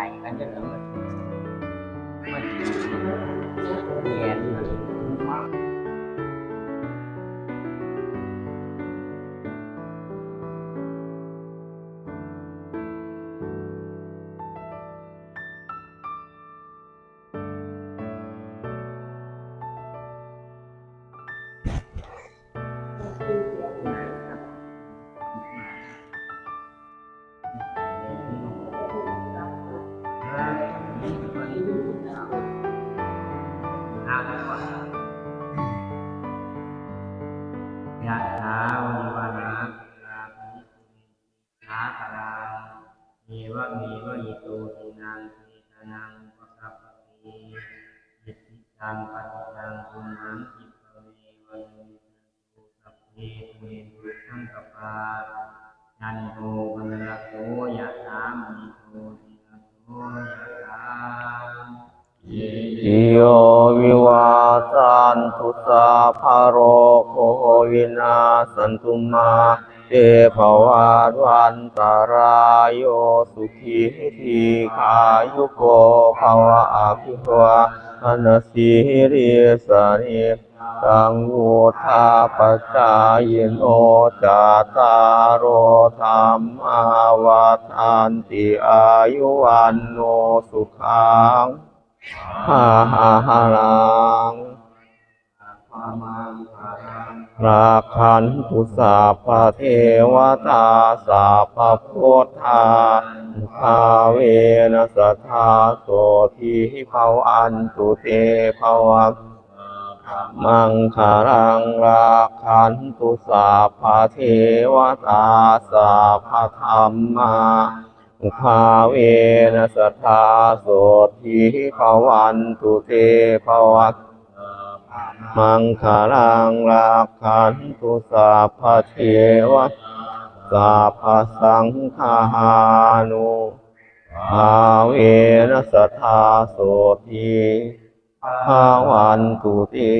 ส่กันจนละเมิดมันเนียน โตทินังเทตานังปะคัปปะติยิติตังปฏิตังตุนังอิปะเมวะนุตุสัพเพเมตุสังกปายันโทปนรโตยะถามณิโตตินะโตยะถามอิโยวิวาสันตุสาภโรโควินาสันตุมา เตภวัตวันตรายโยสุขีทีขายุโกภวะอภิวาทนาสีริสานิตังวุธาปจายโนจาตารโรธรรมาวัฏันติอายุวันโนสุขังหาหาหาลัง ราคันตุสาพะเทวตาสาพะพุทธาภาเวนัสทธาโสทีภาวันตุเตภวังมังคารังราคันตุสาพเทวตาสาพธรรมาภาเวนัสทธาโสทีภวันตุเตภวัต มังคารังราคันตุสาพเทวะสาพสังฆานุภาเวนัสทธาโสทีภาวันตุตี